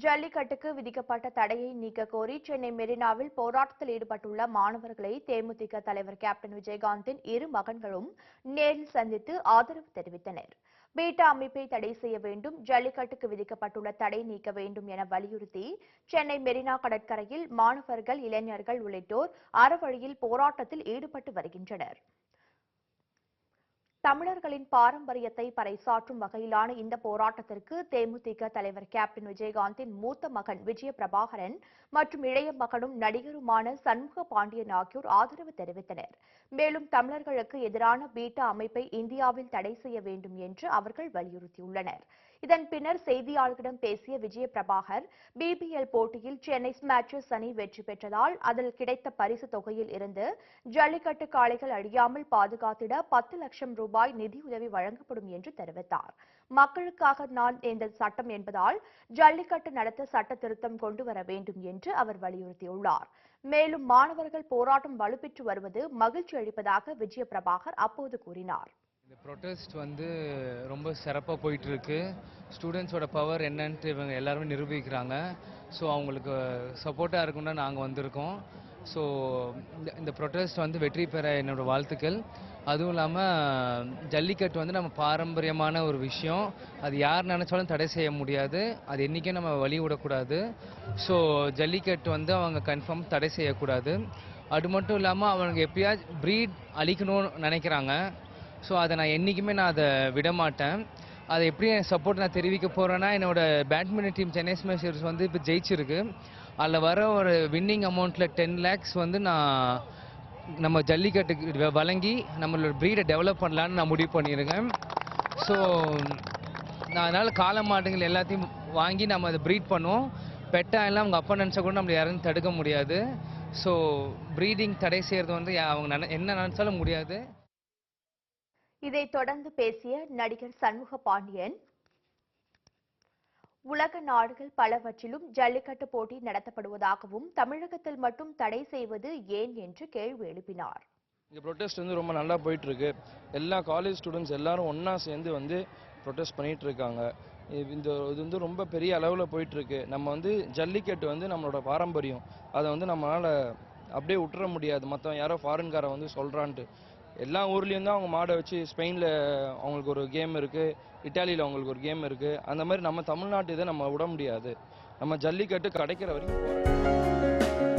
ஜல்லிக்கட்டுக்கு விதிக்கப்பட்ட தடையை நீக்க கோரி சென்னை மெரினாவில் போராட்டத்தில் ஈடுபட்டுள்ள மாணவர்களை தேமுதிக தலைவர் கேப்டன் விஜயகாந்தின் இரு மகன்களும் நேரில் சந்தித்து ஆதரவு தெரிவித்தனர். பீட்டா அமைப்பை தடை செய்ய வேண்டும் ஜல்லிக்கட்டுக்கு விதிக்கப்பட்டுள்ள தடை நீக்க வேண்டும் என வலியுறுத்தி சென்னை மெரினா கடற்கரையில் மாணவர்கள் இளைஞர்கள் உள்ளிட்டோர் அறவழியில் போராட்டத்தில் ஈடுபட்டு வருகின்றனர். தமிழர்களின் பாரம்பரியத்தை பறைசாற்றும் வகையிலான இந்த போராட்டத்திற்கு தேமுதிக தலைவர் கேப்டன் விஜயகாந்தின் மூத்த மகன் விஜய பிரபாகரன் மற்றும் இளைய மகனும் நடிகருமான சண்முக பாண்டியன் ஆகியோர் ஆதரவு தெரிவித்தனர். மேலும் தமிழர்களுக்கு எதிரான பீட்டா அமைப்பை இந்தியாவில் தடை செய்ய வேண்டும் என்று அவர்கள் வலியுறுத்தியுள்ளனர். இதன் பின்னர் செய்தியாளர்களிடம் பேசிய விஜய பிரபாகர் பிபிஎல் போட்டியில் சென்னை ஸ்மாச்சர்ஸ் அணி வெற்றி பெற்றதால் அதில் கிடைத்த பரிசு தொகையில் இருந்து ஜல்லிக்கட்டு காளைகள் அழியாமல் பாதுகாத்திட பத்து லட்சம் ரூபாய் நிதியுதவி வழங்கப்படும் என்று தெரிவித்தார். மக்களுக்காக நான் இந்த சட்டம் என்பதால் ஜல்லிக்கட்டு நடத்த சட்ட திருத்தம் கொண்டு வர வேண்டும் என்று அவர் வலியுறுத்தியுள்ளார். மேலும் மாணவர்கள் போராட்டம் வலுப்பெற்று வருவது மகிழ்ச்சி அளிப்பதாக விஜய பிரபாகர் அப்போது கூறினார். இந்த ப்ரொட்டஸ்ட் வந்து ரொம்ப சிறப்பாக போயிட்டு இருக்கு ஸ்டூடெண்ட்ஸோட பவர் என்னன்ட்டு இவங்க எல்லாருமே நிரூபிக்கிறாங்க. ஸோ அவங்களுக்கு சப்போர்ட்டாக இருக்கும்னா நாங்கள் வந்திருக்கோம். ஸோ இந்த இந்த ப்ரொட்டஸ்ட் வந்து வெற்றி பெற என்னோடய வாழ்த்துக்கள். அதுவும் இல்லாமல் ஜல்லிக்கட்டு வந்து நம்ம பாரம்பரியமான ஒரு விஷயம். அது யார் நினச்சாலும் தடை செய்ய முடியாது. அது என்றைக்கும் நம்ம வழி விடக்கூடாது. ஸோ ஜல்லிக்கட்டு வந்து அவங்க கன்ஃபார்ம் தடை செய்யக்கூடாது. அது மட்டும் இல்லாமல் அவங்க எப்பயாச்சும் ப்ரீட் அழிக்கணும்னு நினைக்கிறாங்க. ஸோ அதை நான் என்றைக்குமே நான் அதை விட மாட்டேன் அதை எப்படி என் சப்போர்ட் நான் தெரிவிக்க போகிறேன்னா என்னோட பேட்மிண்டன் டீம் சென்னை ஸ்மாஷர்ஸ் வந்து இப்போ ஜெயிச்சிருக்கு. அதில் வர ஒரு வின்னிங் அமௌண்ட்டில் டென் லேக்ஸ் வந்து நான் நம்ம ஜல்லிக்கட்டுக்கு வழங்கி நம்மளோட ப்ரீடை டெவலப் பண்ணலான்னு நான் முடிவு பண்ணியிருக்கேன். ஸோ நான் அதனால் காளை மாடுகள் எல்லாத்தையும் வாங்கி நம்ம அதை ப்ரீட் பண்ணுவோம். பெட்டாக எல்லாம் அவங்க அப்பா நினச்சா கூட நம்மளை யாரும் தடுக்க முடியாது. ஸோ ப்ரீடிங் தடை செய்கிறது வந்து அவங்க நினை- என்ன நினச்சாலும் முடியாது. இதைத் தொடர்ந்து பேசிய நடிகர் சண்முக பாண்டியன் உலக நாடுகள் பலவற்றிலும் ஜல்லிக்கட்டு போட்டி நடத்தப்படுவதாகவும் தமிழகத்தில் மட்டும் தடை செய்வது ஏன் என்று கேள்வி எழுப்பினார். இந்த ப்ரொட்டஸ்ட் வந்து ரொம்ப நல்லா போயிட்டு இருக்கு எல்லா காலேஜ் ஸ்டூடெண்ட்ஸ் எல்லாரும் ஒன்றா சேர்ந்து வந்து ப்ரொட்டஸ்ட் பண்ணிட்டு இருக்காங்க இந்த இது வந்து ரொம்ப பெரிய அளவில் போயிட்டு இருக்கு நம்ம வந்து ஜல்லிக்கட்டு வந்து நம்மளோட பாரம்பரியம். அதை வந்து நம்மளால அப்படியே விட்டுற முடியாது. மற்ற யாரோ ஃபாரின்காரன் வந்து சொல்கிறான்ட்டு எல்லா ஊர்லேயும் தான் அவங்க மாடை வச்சு ஸ்பெயினில் அவங்களுக்கு ஒரு கேம் இருக்குது இட்டாலியில் அவங்களுக்கு ஒரு கேம் இருக்குது அந்த மாதிரி நம்ம தமிழ்நாட்டு இதை நம்ம விட முடியாது. நம்ம ஜல்லிக்கட்டு கிடைக்கிற வரைக்கும்